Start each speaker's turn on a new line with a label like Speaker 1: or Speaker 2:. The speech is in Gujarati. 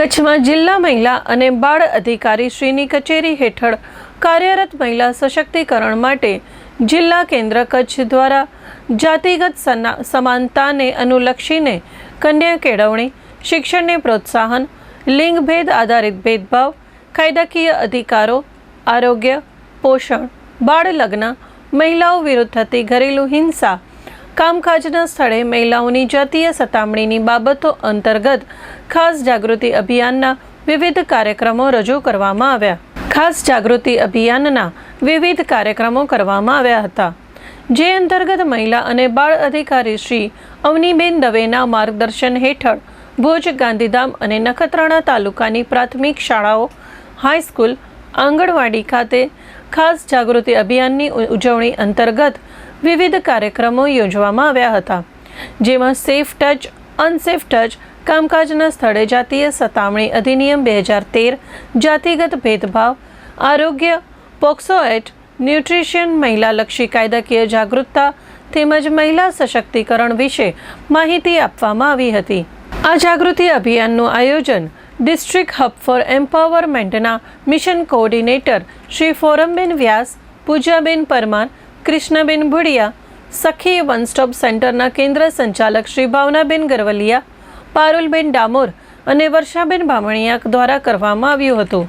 Speaker 1: કચ્છમાં જિલ્લા મહિલા અને બાળ અધિકારી શ્રીની કચેરી હેઠળ કાર્યરત મહિલા સશક્તિકરણ માટે જિલ્લા કેન્દ્ર કચ્છ દ્વારા જાતિગત સમાનતાને અનુલક્ષીને કન્યા કેળવણી, શિક્ષણને પ્રોત્સાહન, લિંગભેદ આધારિત ભેદભાવ, કાયદાકીય અધિકારો, આરોગ્ય, પોષણ બાળ લગ્ન મહિલાઓ વિરુદ્ધ થતી ઘરેલું હિંસા કામકાજના સ્થળે મહિલાઓની જાતીય સતામણીની બાબતો અંતર્ગત ખાસ જાગૃતિ અભિયાનના વિવિધ કાર્યક્રમો રજૂ કરવામાં આવ્યા. ખાસ જાગૃતિ અભિયાનના વિવિધ કાર્યક્રમો કરવામાં આવ્યા હતા. જે અંતર્ગત મહિલા અને બાળ અધિકારી શ્રી અવનીબેન દવેના માર્ગદર્શન હેઠળ ભુજ ગાંધીધામ અને નખત્રાણા તાલુકાની પ્રાથમિક શાળાઓ, હાઈસ્કૂલ આંગણવાડી ખાતે ખાસ જાગૃતિ અભિયાનની ઉજવણી અંતર્ગત વિવિધ કાર્યક્રમો યોજવામાં આવ્યા હતા, જેમાં સેફ ટચ અનસેફ ટચ કામકાજના સ્થળે જાતીય સતામણી અધિનિયમ બે હજાર તેર, જાતિગત ભેદભાવ, આરોગ્ય, પોક્સો એટ, ન્યુટ્રિશન, મહિલાલક્ષી કાયદાકીય જાગૃતતા તેમજ મહિલા સશક્તિકરણ વિશે માહિતી આપવામાં આવી હતી. આ જાગૃતિ અભિયાનનું આયોજન district hub for એમ્પાવરમેન્ટના mission coordinator Shri Forumben Vyas, Poojaben Parmar, Krishnaben Bhudiya, Sakhi one stop સેન્ટરના કેન્દ્ર સંચાલક શ્રી ભાવનાબેન ગરવલિયા, પારુલબેન ડામોર અને વર્ષાબેન બામણિયા દ્વારા કરવામાં આવ્યું હતું.